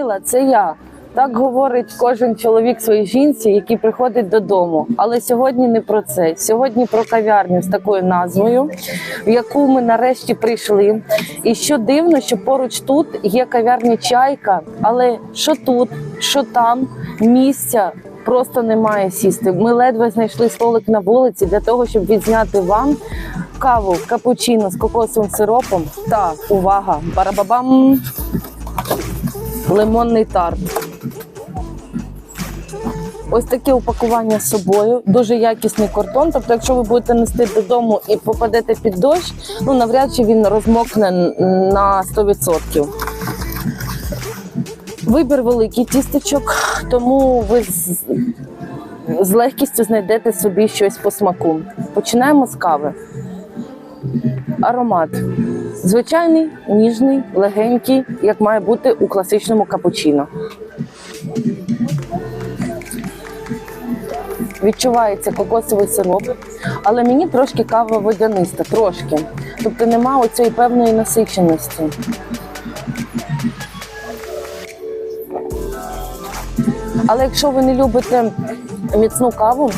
Алла, це я. Так говорить кожен чоловік своїй жінці, який приходить додому. Але сьогодні не про це. Сьогодні про кав'ярню з такою назвою, в яку ми нарешті прийшли. І що дивно, що поруч тут є кав'ярня чайка, але що тут, що там, місця просто немає сісти. Ми ледве знайшли столик на вулиці для того, щоб відзняти вам каву капучино з кокосовим сиропом та увага! Барабабам! Лимонний тарт. Ось таке упакування з собою, дуже якісний картон. Тобто, якщо ви будете нести додому і попадете під дощ, ну навряд чи він розмокне на 100%. Вибір великий тістечок, тому ви з, з легкістю знайдете собі щось по смаку. Починаємо з кави. Аромат. Звичайний, ніжний, легенький, як має бути у класичному капучино. Відчувається кокосовий сироп, але мені трошки кава водяниста, трошки. Тобто нема оцієї певної насиченості. Але якщо ви не любите міцну каву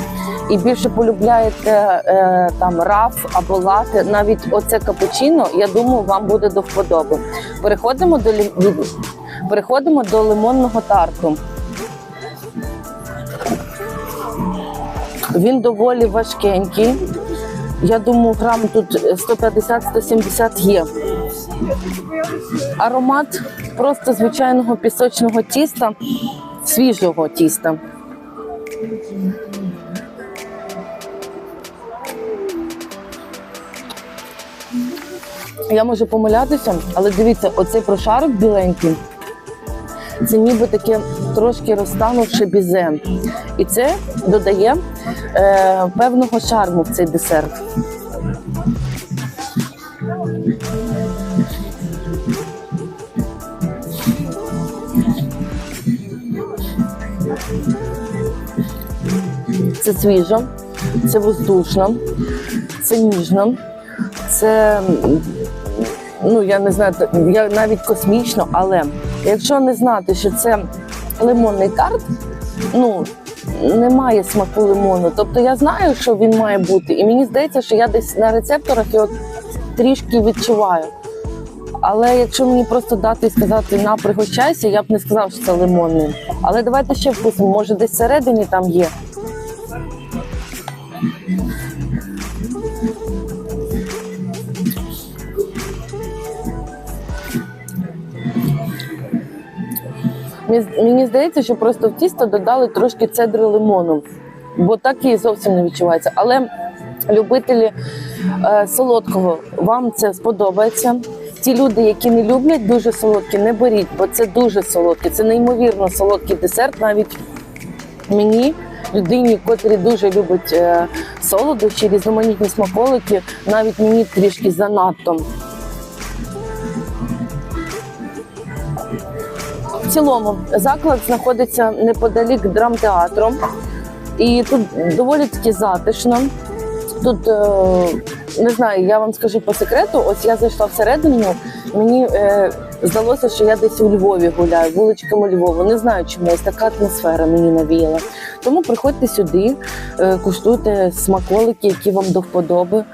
і більше полюбляєте е, там раф або лати, навіть оце капучино, я думаю, вам буде до вподоби. Переходимо до лі- переходимо до лимонного тарту. Він доволі важкенький. Я думаю, грам тут 150-170 є. Аромат просто звичайного пісочного тіста, свіжого тіста. Я можу помилятися, але дивіться, оцей прошарок біленький. Це ніби таке трошки розтанувши бізе. І це додає е, певного шарму в цей десерт. Це свіжо, це воздушно, це ніжно, це ну я не знаю, я навіть космічно, але якщо не знати, що це лимонний тарт, ну немає смаку лимону. Тобто я знаю, що він має бути, і мені здається, що я десь на рецепторах його трішки відчуваю. Але якщо мені просто дати і сказати на пригощайся, я б не сказав, що це лимонний. Але давайте ще вкусимо, може десь всередині там є. Мені, здається, що просто в тісто додали трошки цедри лимону, бо так і зовсім не відчувається. Але любителі е, солодкого, вам це сподобається. Ті люди, які не люблять дуже солодкі, не беріть, бо це дуже солодке, це неймовірно солодкий десерт. Навіть мені, людині, котрі дуже любить е, солодощі, різноманітні смаколики, навіть мені трішки занадто. Цілому заклад знаходиться неподалік драмтеатру, і тут доволі таки затишно. Тут е, не знаю, я вам скажу по секрету. Ось я зайшла всередину. Мені е, здалося, що я десь у Львові гуляю, вуличками Львова. Не знаю, чому ось така атмосфера мені навіяла. Тому приходьте сюди, е, куштуйте смаколики, які вам до вподоби,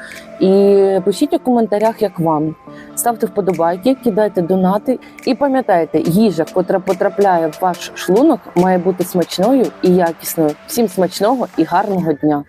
і пишіть у коментарях, як вам. Ставте вподобайки, кидайте донати і пам'ятайте, їжа, котра потрапляє в ваш шлунок, має бути смачною і якісною. Всім смачного і гарного дня!